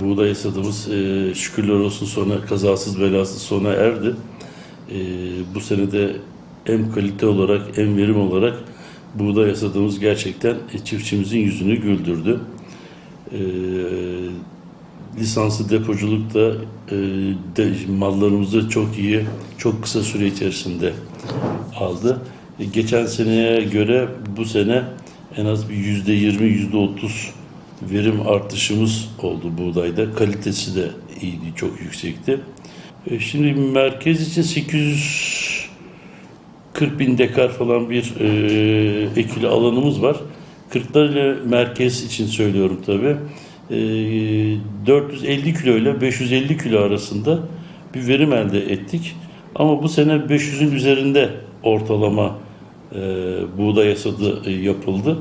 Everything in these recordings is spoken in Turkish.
buğday hasadımız e, şükürler olsun sonra kazasız belasız sona erdi. E, bu sene de hem kalite olarak hem verim olarak buğday hasadımız gerçekten e, çiftçimizin yüzünü güldürdü. E, lisanslı depoculukta e, de, mallarımızı çok iyi, çok kısa süre içerisinde aldı. E, geçen seneye göre bu sene en az bir yüzde yirmi, yüzde otuz verim artışımız oldu buğdayda. Kalitesi de iyiydi, çok yüksekti. E, şimdi merkez için 840 bin dekar falan bir e, ekili alanımız var. Kırklareli merkez için söylüyorum tabii. E, 450 kilo ile 550 kilo arasında bir verim elde ettik. Ama bu sene 500'ün üzerinde ortalama e, buğday hasadı e, yapıldı.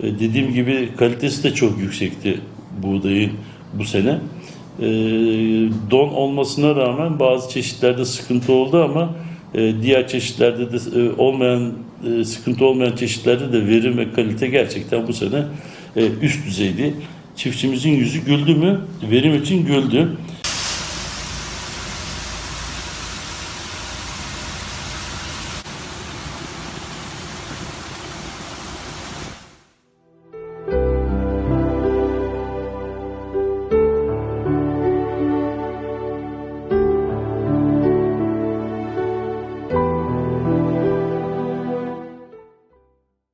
E, dediğim gibi kalitesi de çok yüksekti buğdayın bu sene. E, don olmasına rağmen bazı çeşitlerde sıkıntı oldu ama e, diğer çeşitlerde de e, olmayan e, sıkıntı olmayan çeşitlerde de verim ve kalite gerçekten bu sene e, üst düzeydi. Çiftçimizin yüzü güldü mü? Verim için güldü.